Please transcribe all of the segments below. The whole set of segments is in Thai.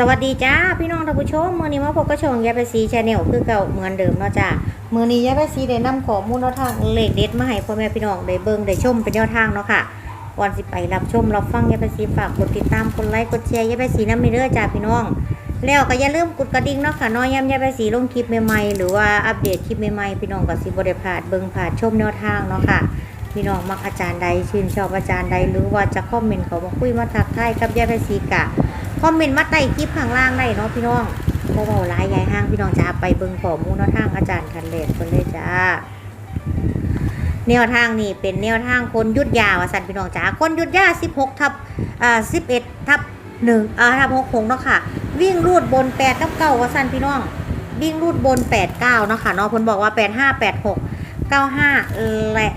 สวัสดีจ้าพี่น้องท่านผู้ชมมือนี้มาพบกับช่องยายไปซีชาแนลคือเก่าเหมือนเดิมเนาะจ้ามือนี้ยายไปซีได้นำข้อมูลแนวทางเลขเด็ดมาให้พ่อแม่พี่น้องได้เบิ่งได้ชมเป็นแนวทางเนาะค่ะก่อนสิไปรับชมรับฟังยายไปซีฝากกดติดตามกดไลค์กดแชร์ยายไปซีน้ำมีเด้อจ้าพี่น้อง แล้วก็อย่าลืมกดกระดิ่งเนาะค่ะน้อยย้ำยายไปซีลงคลิปใหม่ๆหรือว่าอัปเดตคลิปใหม่ๆพี่น้องก็สิบ่ได้พลาดเบิ่งพลาดชมแนวทางเนาะค่ะพี่น้องมักอาจารย์ใดชื่นชอบอาจารย์ใดหรือว่าจะคอมเมนต์เขามาคุยมาทักทายกับยายไปซีกะ อมเมนต์มาใต้คลิปข้างล่างได้เนาะพี่น้องบ่เบาหลายยายห้างพี่น้องจ้าไปเบิ่งข้อมูลแนวทางอาจารย์คันเลดคนเลยจ้าแนวทางนี่เป็นแนวทางคนยุดยาวสันพี่น้องจ้าคนยุดยา 16 ทับอ่า11 ทับ1อ่าทับ6คงเนาะค่ะ วิ่งรูดบน 8 ทับ9ว่าสันพี่น้อง วิ่งรูดบน 89เนาะค่ะเนาะเพิ่นบอกว่า 85 86 95 และ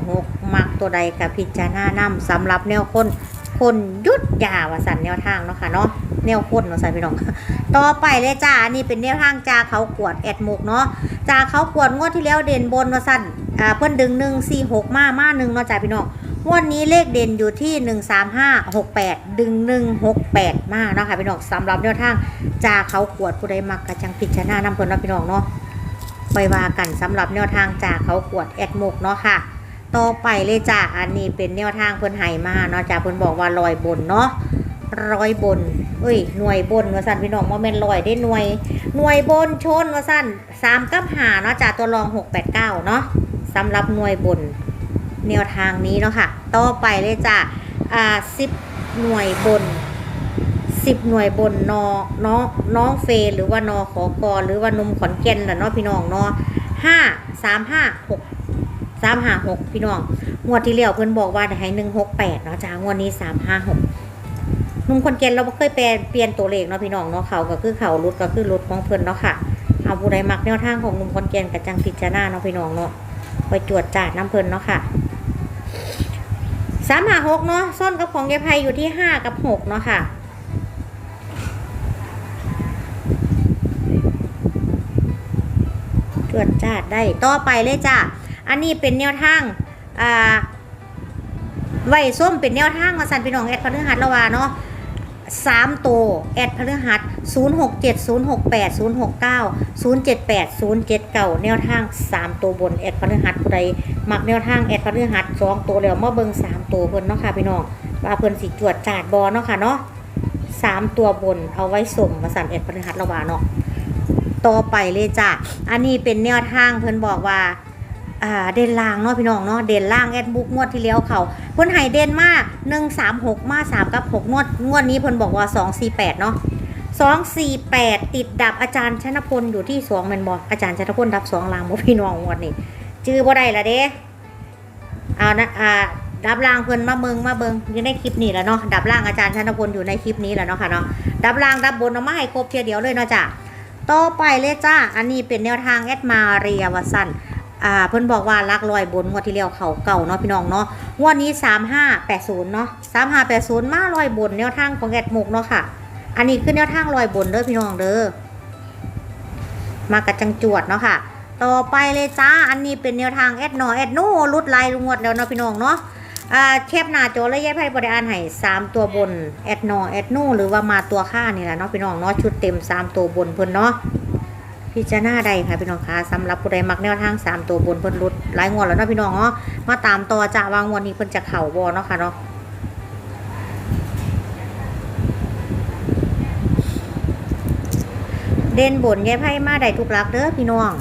96 มักตัวใดกับพิจารณานำสำหรับแนวคน คนยุดยาวสันแนวทางเนาะค่ะเนาะแนวคนเนาะสันพี่น้องต่อไปเลยจ้าอันนี้เป็นแนวทางจาเขากวดแอดมุกเนาะจาเขากวดงวดที่แล้วเด่นบนว่าสันอ่าเพิ่นดึงหนึ่งสี่หกมามาหนึ่งเนาะจ้าพี่น้องงวดนี้เลขเด่นอยู่ที่หนึ่งสามห้าหกแปดดึงหนึ่งหกแปดมาเนาะค่ะพี่น้องสำหรับแนวทางจาเขากวดผู้ใดมักกระจังพิจารณานำเพิ่นเนาะพี่น้องเนาะไปว่ากันสำหรับแนวทางจาเขากวดแอดมุกเนาะค่ะ ต่อไปเลยจ้าอันนี้เป็นแนวทางเพิ่นให้มาเนาะจ้าเพิ่นบอกว่าลอยบนเนาะร้อยบน เอ้ย หน่วยบนว่าสั่นพี่น้องบ่แม่นลอยได้หน่วย หน่วยบนชนว่าสั่นสามกับหาเนาะจ้าตัวรองหกแปดเก้าเนาะสำหรับหน่วยบน แนวทางนี้เนาะค่ะ ต่อไปเลยจ้าอ่าสิบหน่วยบนสิบหน่วยบนนอน้องน้องเฟยหรือว่านอขอกอหรือว่านมขอนแก่นแหละเนาะพี่น้องเนาะห้าสามห้าหก สามห้าหกพี่น้องงวดที่แล้วเพิ่นบอกว่าให้หนึ่งหกแปดเนาะจ้างวดนี้สามห้าหกนุ่มคนเกณฑ์เราบ่เคยแปลเปลี่ยนตัวเลขเนาะพี่น้องเนาะเขาก็คือเขารุดก็คือรุดของเพิ่นเนาะค่ะเอาผู้ใดมักแนวทางของนุ่มคนเกณฑ์กับจังพิจารณาเนาะพี่น้องเนาะไปจวดจาน้ำเพิ่นเนาะค่ะสามห้าหกเนาะส้นกับของยายไพอยู่ที่ห้ากับหกเนาะค่ะ ตรวจจาดได้ต่อไปเลยจ้า อันนี้เป็นแนวทางอ่าไว้ส้มเป็นแนวทางมาสันพี่น้องแอดพฤหัสละวาเนาะสามตัวแอดพฤหัสศูนย์หกเจ็ดศูนย์หกแปดศูนย์หกเก้าศูนย์เจ็ดแปดศูนย์เจ็ดเก้าแนวทางสามตัวบนแอดพฤหัสผู้ใดมักแนวทางแอดพฤหัสสองตัวแล้วมาเบิงสามตัวเพิ่นเนาะค่ะพี่น้องว่าเพิ่นสิจวดจาดบอเนาะค่ะเนาะสามตัวบนเอาไว้ส่งมาสันแอดพฤหัสละวาเนาะต่อไปเลยจ้ะอันนี้เป็นแนวทางเพิ่นบอกว่า อ่าเด่นล่างเนาะพี่น้องเนาะเด่นล่างแอดบุ๊กงวดที่แล้วเขาเพิ่นให้เด่นมา1 3 6มา3กับ6งวดงวดนี้เพิ่นบอกว่า2 4 8เนาะ2 4 8ติดดับอาจารย์ชนพลอยู่ที่2แม่นบ่อาจารย์ชนพลดับ2ล่างบ่พี่น้องงวดนี้จื้อบ่ได้ละเด้เอานะอ่าดับล่างเพิ่นมาเบิงมาเบิงอยู่ในคลิปนี้แหล้วเนาะดับล่างอาจารย์ชนพลอยู่ในคลิปนี้แหล้วเนาะค่ะเนาะดับล่างดับบนเอามาให้ครบเทียเดียวเลยเนาะจ้ะต่อไปเลยจ้าอันนี้เป็นแนวทางแอดมาเรียวสัน อ่าเพิ่นบอกว่าลักลอยบนงวดที่แล้วเขาเก่าเนาะพี่น้องเนาะงวดนี้3580เนาะ3580มาลอยบนแนวทางของแอดมุกเนาะค่ะ อันนี้คือแนวทางลอยบนเด้อพี่น้องเด้อมากระจังจวดเนาะค่ะ ต่อไปเลยจ้าอันนี้เป็นแนวทางแอดนอแอดโน่รุดลายงวดแล้วเนาะพี่น้องเนาะอ่าแคบหน้าจอและแยกไพ่บริอานให้สามตัวบนแอดนอแอดโนหรือว่ามาตัวค่านี่แหละเนาะพี่น้องเนาะชุดเต็มสามตัวบนเพิ่นเนาะ พิจารณาใดค่ะพี่น้องคะสำหรับผู้ใดมักแนวทางสามตัวบนเพิ่นรุดหลายงวดแล้วเนาะพี่น้องเนาะมาตามต่อจ้าวางงวดนี้เพิ่นจะเข่าบอเนาะค่ะเนาะเด่นบนแยกไพ่มาได้ทุกหลักเด้อพี่น้อง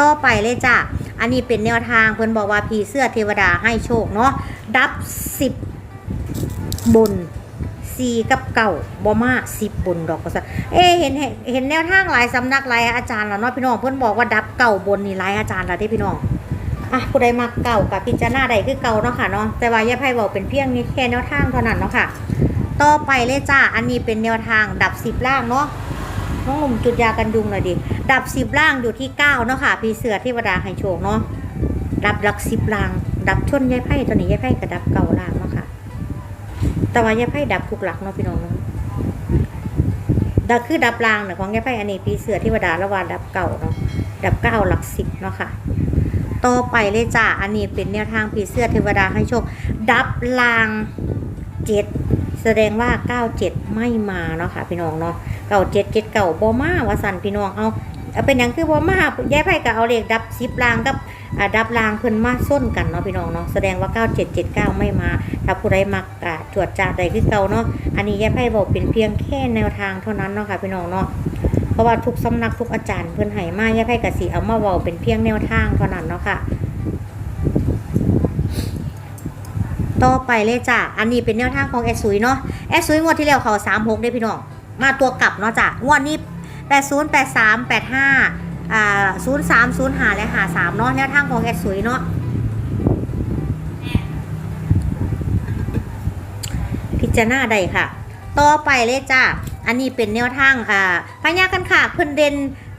ต่อไปเลยจ้ะ อันนี้เป็นแนวทางเพิ่นบอกว่าผีเสื้อเทวดาให้โชคเนาะดับสิบบนสี่กับเก่าบอมาสิบบนดอกก็ซะเอะเห็นเห็นเห็นแนวทางหลายสำนักหลายอาจารย์แล้วเนาะพี่น้องเพิ่อนบอกว่าดับเก่าบนนี่หลายอาจารย์แล้วเด้พี่น้องอะผู้ใดมาเก่ากับพิจารณาใดคือเก่าเนาะค่ะเนาะแต่ว่าย่าไพ่บอกเป็นเพียงนี้แค่แนวทางเท่านั้นเนาะค่ะ ต่อไปเลยจ้าอันนี้เป็นแนวทางดับสิบล่างเนาะน้องหนุ่มจุดยากันยุงหน่อยดิ ดับสิบล่างอยู่ที่เก้าเนาะค่ะพี่เสือเทวดาให้โชคเนาะดับหลักสิบล่าง ดับชนยายไพ่ตัวนี้ยายไพ่กับดับเก่าล่างเนาะค่ะแต่ว่ายายไพ่ดับทุกหลักเนาะพี่น้องเนาะดับคือดับล่างเนี่ยของยายไพ่อันนี้พี่เสือเทวดาละวานดับเก่าเนาะดับเก้าหลักสิบเนาะค่ะต่อไปเลยจ้าอันนี้เป็นแนวทางผีเสื้อเทวดาให้โชค ดับลางเจ็ดแสดงว่า97ไม่มาเนาะค่ะพี่น้องเนาะเก่าเจ็ดเจ็ดเก่าบ่มาวาสันพี่น้องเอา เอาเป็นอย่างคือบ่ามาย้ายไพ่ก็เอาเลขดับซิบลางกับดับลางเพิ่นมาส้นกันเนาะพี่น้องเนาะแสดงว่า 9779 ไม่มาถ้าผู้ใดมักอ่าตรวจจาใดคือเก่าเนาะอันนี้ย้ายไพ่บอกเป็นเพียงแค่แนวทางเท่านั้นเนาะค่ะพี่น้องเนาะเพราะว่าทุกสำนักทุกอาจารย์เพิ่นให้มาย้ายไพ่ก็สิเอามาเว้าเป็นเพียงแนวทางเท่านั้นเนาะค่ะต่อไปเลยจ้ะ อันนี้เป็นแนวทางของแอดซุยเนาะ แอดซุยงวดที่แล้วเขา3 6ได้พี่น้อง มาตัวกลับเนาะจ้ะ งวดนี้ 80 83 85อ่า03 05และ53เนาะแนวทางของแอดซุยเนาะพิจารณาได้ค่ะ ต่อไปเลยจ้ะอันนี้เป็นแนวทางอ่าพญากันค่ะเพิ่นเด่น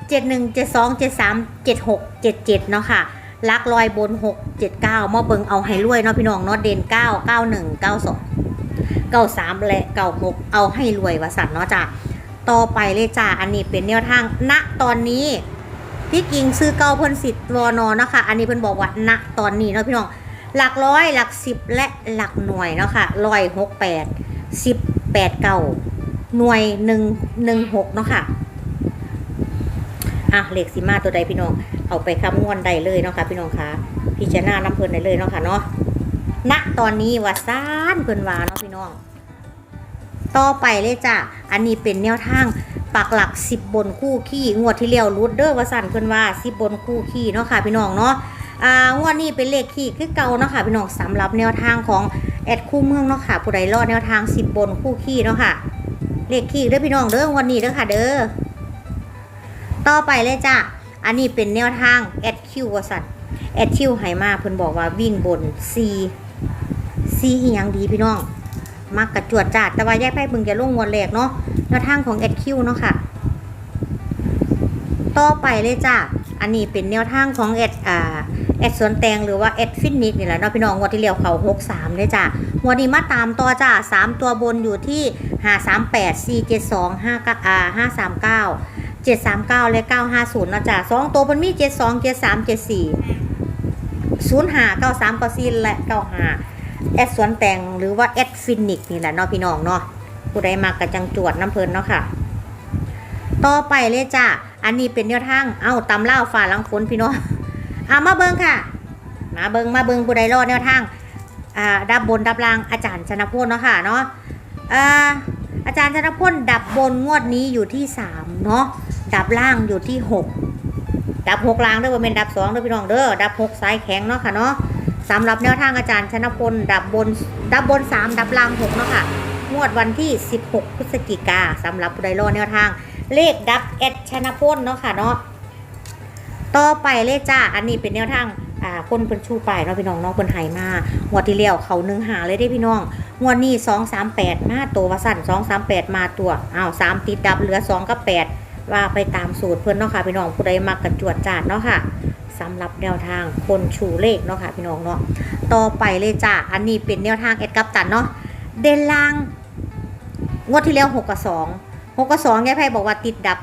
71 72 73 76 77เนาะค่ะลักลอยบน 6 7 9มาเบิงเอาให้รวยเนาะพี่น้องเนาะเด่น 9 91 92 93 และ 96 เอาให้รวยวาสันเนาะจ้ะ ต่อไปเลยจ้าอันนี้เป็นแนวทางณตอนนี้พี่กิงซื้อเก้าเพิ่นสิทธิ์วอนอเนาะค่ะ อันนี้เพิ่นบอกว่าณตอนนี้เนาะพี่น้องหลักร้อยหลักสิบและหลักหน่วยเนาะค่ะร้อยหกแปดสิบแปดเก้าหน่วยหนึ่งหนึ่งหกเนาะค่ะอะเลขสิมาตัวใดพี่น้องเอาไปคำนวณได้เลยเนาะค่ะพี่น้องคะพิจารณาน้ำเพลินได้เลยเนาะค่ะเนาะณตอนนี้ว่าซ่านเพิ่นวาเนาะพี่น้อง ต่อไปเลยจ้ะ อันนี้เป็นแนวทางปักหลัก 10 บนคู่ขี้งวดที่แล้วรูดเดอร์วสันเพิ่นว่า 10 บนคู่ขี้เนาะค่ะพี่น้องเนาะอ่างวดนี้เป็นเลขขี้คือเก่าเนาะค่ะพี่น้องสำหรับแนวทางของแอดคู่เมืองเนาะค่ะผู้ใดรอดแนวทาง 10 บนคู่ขี้เนาะค่ะเลขขี้เด้อพี่น้องเด้อวันนี้เด้อค่ะเด้อต่อไปเลยจ้ะอันนี้เป็นแนวทางแอดคิววสันแอดคิวให้มาเพิ่นบอกว่าวิ่งบน C C อียงดีพี่น้อง มักกระจวดจาดแต่ว่าแยกไพ่เพิ่งจะลงงวดแรกเนาะแนวทางของแอดคิวเนาะค่ะ ต่อไปเลยจ้ะอันนี้เป็นแนวทางของแอดอ่าแอดสวนแตงหรือว่าแอดฟินนิกนี่แหละเนาะพี่น้องงวดที่แล้วเขาหกสามเลยจ้ะงวดนี้มาตามต่อจ้ะสามตัวบนอยู่ที่ห้าสามแปดสี่เจ็ดสองห้าอ่าห้าสามเก้าเจ็ดสามเก้าและเก้าห้าศูนย์นะจ้ะสองตัวมันมีเจ็ดสองเจ็ดสามเจ็ดสี่ศูนย์ห้าเก้าสามเก้าสี่และเก้าห้า แอดสวนแตงหรือว่าแอดฟินิกนี่แหละเนาะพี่น้องเนาะผู้ใดมากระจังจวดน้ำเพลินเนาะค่ะ ต่อไปเลยจ้ะอันนี้เป็นแนวทาง เอ้าตำเล่าฝ่าลังฝนพี่น้องเอามาเบิงค่ะ มาเบิงมาเบิงผู้ใดรอดแนวทางอ่าดับบนดับล่างอาจารย์ชนะพลเนาะค่ะเนาะอ่าอาจารย์ชนะพลดับบนงวดนี้อยู่ที่สามเนาะดับล่างอยู่ที่หกดับหกล่างด้อบ่เป็นดับสองด้อพี่น้องเด้อดับหกซ้ายแข็งเนาะค่ะเนาะ สำหรับแนวทางอาจารย์ชนพลดับบนดับบน 3 ดับล่าง6เนาะค่ะงวดวันที่ 16 พฤศจิกาสำหรับผู้ใดรอแนวทาง เลขดับแอดชนพลเนาะค่ะเนาะต่อไปเลขจ้าอันนี้เป็นแนวทางอ่าคนเพิ่นชูไปเนาะพี่น้องเนาะเพิ่นใหายมางวดที่แล้วเขาหนึ่งหาเลยได้พี่น้องงวดนี้2 3 8มาตัวว่าสั่น2 3 8มาตัวอ้าว3ติดดับเหลือ2กับ8ว่าไปตามสูตรเพิ่อนเนาะค่ะพี่น้องผู้ใดมักกระจวดจาดเนาะค่ะ สำหรับแนวทางคนชูเลขเนาะค่ะพี่น้องเนาะต่อไปเลยจ้าอันนี้เป็นแนวทางเอ็ดกับตันเนาะเดนล่างงวดที่แล้วหกกับสองหกกับสองยายไพ่บอกว่าติดดับ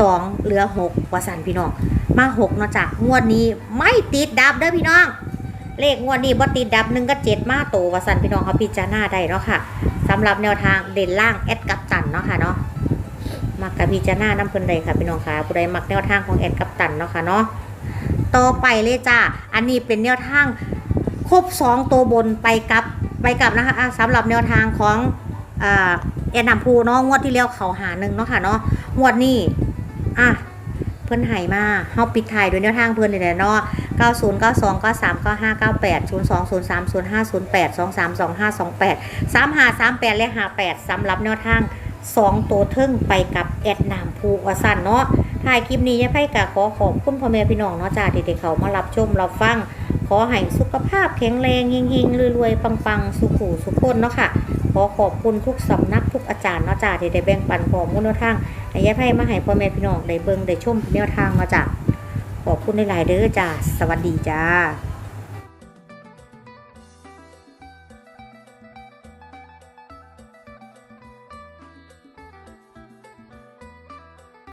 สองเหลือหกวาสันพี่น้องมาหกเนาะจ้ะงวดนี้ไม่ติดดับเด้อพี่น้อง เลขงวดนี้บ่ติดดับหนึ่งก็เจ็ดมาโตวาสันพี่น้องเอาพิจารณาได้เนาะค่ะสำหรับแนวทางเด่นล่างแอดกับตันเนาะค่ะเนาะมักกับพิจารณาน้ำเพิ่นใดค่ะพี่น้องค่ะผู้ใดมักแนวทางของแอดกับตันเนาะค่ะเนาะ ต่อไปเลยจ้าอันนี้เป็นแนวทางครบสองตัวบนไปกับไปกับนะคะสำหรับแนวทางของอแอนนำพูเนาะงวดที่แล้วเขาหาหนึ่งเนาะค่ะเนาะงวดนี้อะเพิ่อนไห้มาเฮาปิดท้ายด้วยแนวทางเพิ่นนี่แหละเนาะ90 92 93 95 98 02 03 05 08 23 25 28 35 38 และ 58สำหรับแนวทาง 2 ตัวเทึ่งไปกับแอดนามภูวสันเนาะ ถ่ายคลิปนี้ยายไพ่กะขอขอบคุณพ่อแม่พี่น้องเนาะจ้าที่ได้เขามารับชมรับฟัง ขอให้สุขภาพแข็งแรงเฮงๆรวยๆปังๆ สุขุสุขคนเนาะค่ะ ขอขอบคุณทุกสำนักทุกอาจารย์เนาะจ้าที่ได้แบ่งปันข้อมูลแนวทางให้ยายไพ่มาให้พ่อแม่พี่น้องได้เบิ่งได้ชมแนวทางเนาะจ้าขอบคุณหลายๆเด้อจ้าสวัสดีจ้า